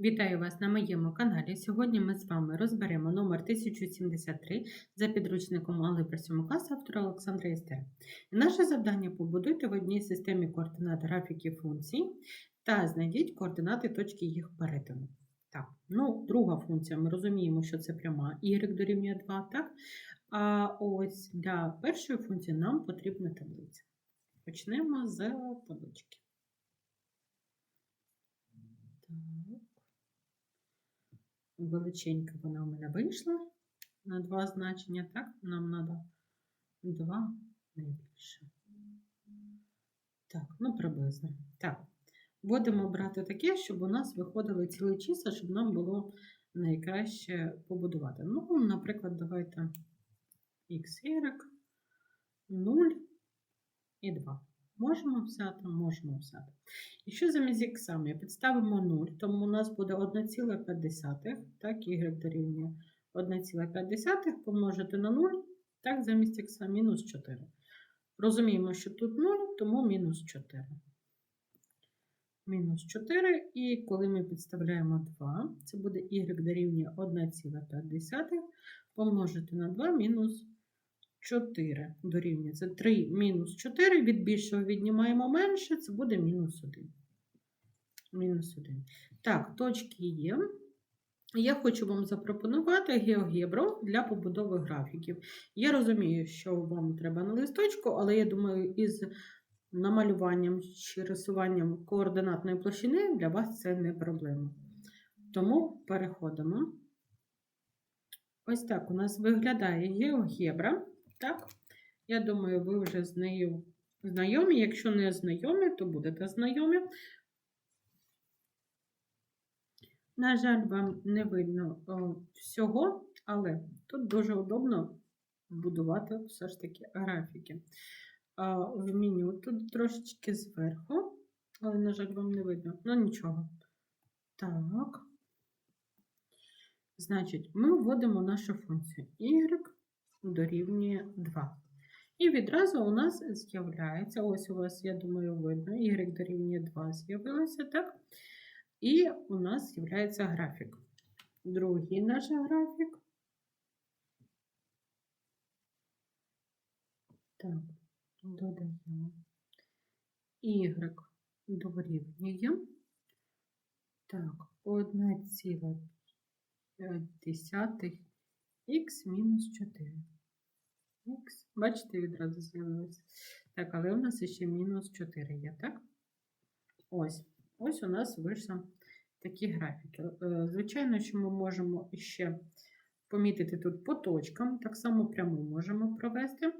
Вітаю вас на моєму каналі. Сьогодні ми з вами розберемо номер 1073 за підручником Алгебра 7 класу автора Олександра Істер. Наше завдання побудуйте в одній системі координат графіків функцій та знайдіть координати точки їх перетину. Так, ну, друга функція, ми розуміємо, що це пряма y дорівнює 2, так? А ось для першої функції нам потрібна таблиця. Почнемо з таблички. Так. Величенька вона у мене вийшла на два значення, так? Нам треба два найбільше. Так, ну приблизно. Так, будемо брати таке, щоб у нас виходили цілі числа, щоб нам було найкраще побудувати. Ну, наприклад, давайте xy, 0 і 2. Можемо взяти, можемо взяти. Якщо замість х ми підставимо 0, тому у нас буде 1,5, так, y дорівнює 1,5 помножити на 0, так, замість х мінус 4. Розуміємо, що тут 0, тому мінус 4. Мінус 4, і коли ми підставляємо 2, це буде y дорівнює 1,5 помножити на 2 мінус 4 дорівнює. Це 3 мінус 4, від більшого віднімаємо менше, це буде мінус 1. Мінус 1. Так, точки є. Я хочу вам запропонувати геогебру для побудови графіків. Я розумію, що вам треба на листочку, але я думаю, із намалюванням чи рисуванням координатної площини для вас це не проблема. Тому переходимо. Ось так у нас виглядає геогебра. Так, я думаю, ви вже з нею знайомі. Якщо не знайомі, то будете знайомі. На жаль, вам не видно о, всього, але тут дуже удобно будувати все ж таки графіки. А, в меню тут трошечки зверху, але, на жаль, вам не видно. Ну, нічого. Так. Значить, ми вводимо нашу функцію y дорівнює 2. І відразу у нас з'являється, ось у вас, я думаю, видно, y дорівнює 2 з'явилося, так? І у нас з'являється графік. Другий наш графік. Так, додаємо. Y дорівнює. Так, 1,5 х мінус 4. Х, бачите, відразу з'явилося. Так, але у нас ще мінус 4 є, так? Ось. Ось у нас вийшли такі графіки. Е, Звичайно, що ми можемо ще помітити тут по точкам, так само пряму можемо провести.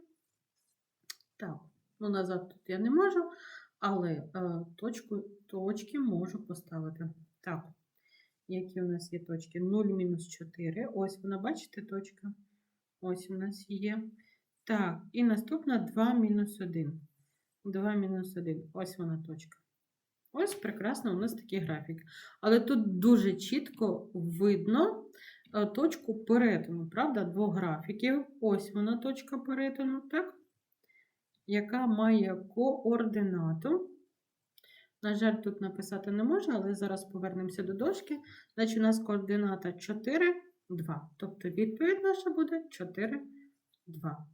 Так, ну назад тут я не можу, але е, точку, точки можу поставити. Так, які у нас є точки? 0 мінус 4. Ось вона, бачите, точка? Ось у нас є. Так, і наступна 2 мінус 1. 2 мінус 1. Ось вона точка. Ось прекрасно у нас такий графік. Але тут дуже чітко видно е, точку перетину, правда, двох графіків. Ось вона точка перетину, так? Яка має координату. На жаль, тут написати не можна, але зараз повернемося до дошки. Значить, у нас координата 4, 2. Тобто відповідь наша буде 4, 2.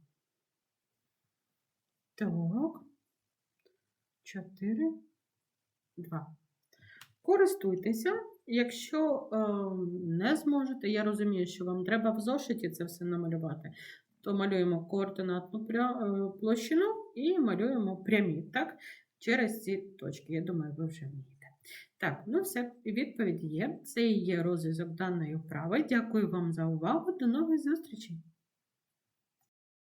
Так. 4, 2. Користуйтеся. Якщо е, не зможете, я розумію, що вам треба в зошиті це все намалювати, то малюємо координатну площину і малюємо прямі, так? Через ці точки. Я думаю, ви вже вмієте. Так, ну все, відповідь є. Це і є розв'язок даної вправи. Дякую вам за увагу. До нових зустрічей!